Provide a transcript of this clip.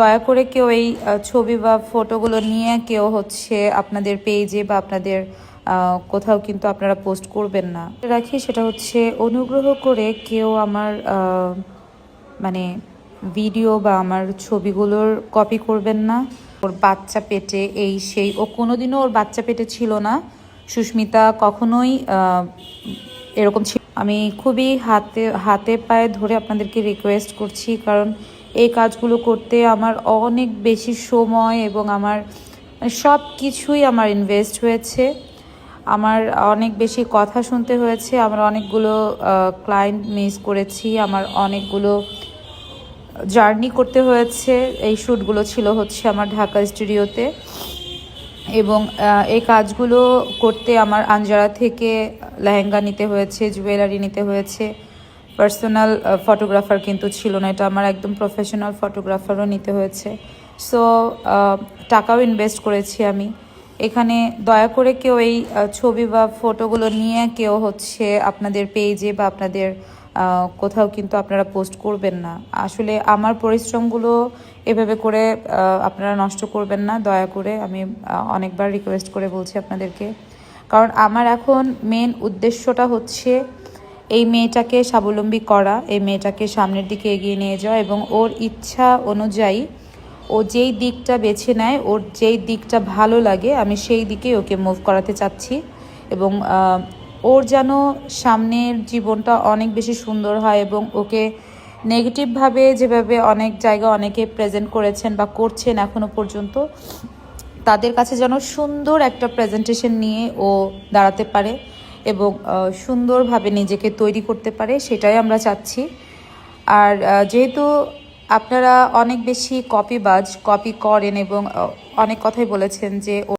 দয়া করে কেউ এই ছবি বা ফটোগুলো নিয়ে কেউ হচ্ছে আপনাদের পেজে বা আপনাদের কোথাও কিন্তু আপনারা পোস্ট করবেন না। রাখি সেটা হচ্ছে অনুগ্রহ করে কেউ আমার মানে ভিডিও বা আমার ছবিগুলোর কপি করবেন না। ওর বাচ্চা পেটে এই সেই, ও কোনোদিনও ওর বাচ্চা পেটে ছিল না। সুস্মিতা কখনোই এরকম ছিল আমি খুবই হাতে হাতে পায়ে ধরে আপনাদেরকে রিকোয়েস্ট করছি, কারণ এই কাজগুলো করতে আমার অনেক বেশি সময় এবং আমার সব কিছুই আমার ইনভেস্ট হয়েছে। আমার অনেক বেশি কথা শুনতে হয়েছে, আমার অনেকগুলো ক্লায়েন্ট মিস করেছি, আমার অনেকগুলো জার্নি করতে হয়েছে। এই শ্যুটগুলো ছিল হচ্ছে আমার ঢাকা স্টুডিওতে এবং এই কাজগুলো করতে আমার আঞ্জারা থেকে লেহেঙ্গা নিতে হয়েছে জুয়েলারি নিতে হয়েছে। পার্সোনাল ফটোগ্রাফার কিন্তু ছিল না। এটা আমার একদম প্রফেশনাল ফটোগ্রাফারও নিতে হয়েছে। সো টাকাও ইনভেস্ট করেছি আমি। এখানে দয়া করে কেউ এই ছবি বা ফটোগুলো নিয়ে কেউ হচ্ছে আপনাদের পেজে বা আপনাদের কোথাও কিন্তু আপনারা পোস্ট করবেন না। আসলে আমার পরিশ্রমগুলো এভাবে করে আপনারা নষ্ট করবেন না। দয়া করে আমি অনেকবার রিকোয়েস্ট করে বলছি আপনাদেরকে। কারণ আমার এখন মেন উদ্দেশ্যটা হচ্ছে এই মেয়েটাকে স্বাবলম্বী করা, এই মেয়েটাকে সামনের দিকে এগিয়ে নিয়ে যাওয়া এবং ওর ইচ্ছা অনুযায়ী ও যেই দিকটা বেছে নেয়, ওর যেই দিকটা ভালো লাগে, আমি সেই দিকে ওকে মুভ করাতে চাচ্ছি। এবং ওর যেন সামনের জীবনটা অনেক বেশি সুন্দর হয় এবং ওকে নেগেটিভভাবে যেভাবে অনেক জায়গা অনেকে প্রেজেন্ট করেছেন বা করছেন এখনও পর্যন্ত, তাদের কাছে যেন সুন্দর একটা প্রেজেন্টেশন নিয়ে ও দাঁড়াতে পারে। এবং সুন্দরভাবে নিজেকে তৈরি করতে পারে, সেটাই আমরা চাচ্ছি। আর যেহেতু আপনারা অনেক বেশি কপিবাজ কপি করেন এবং অনেক কথাই বলেছেন যে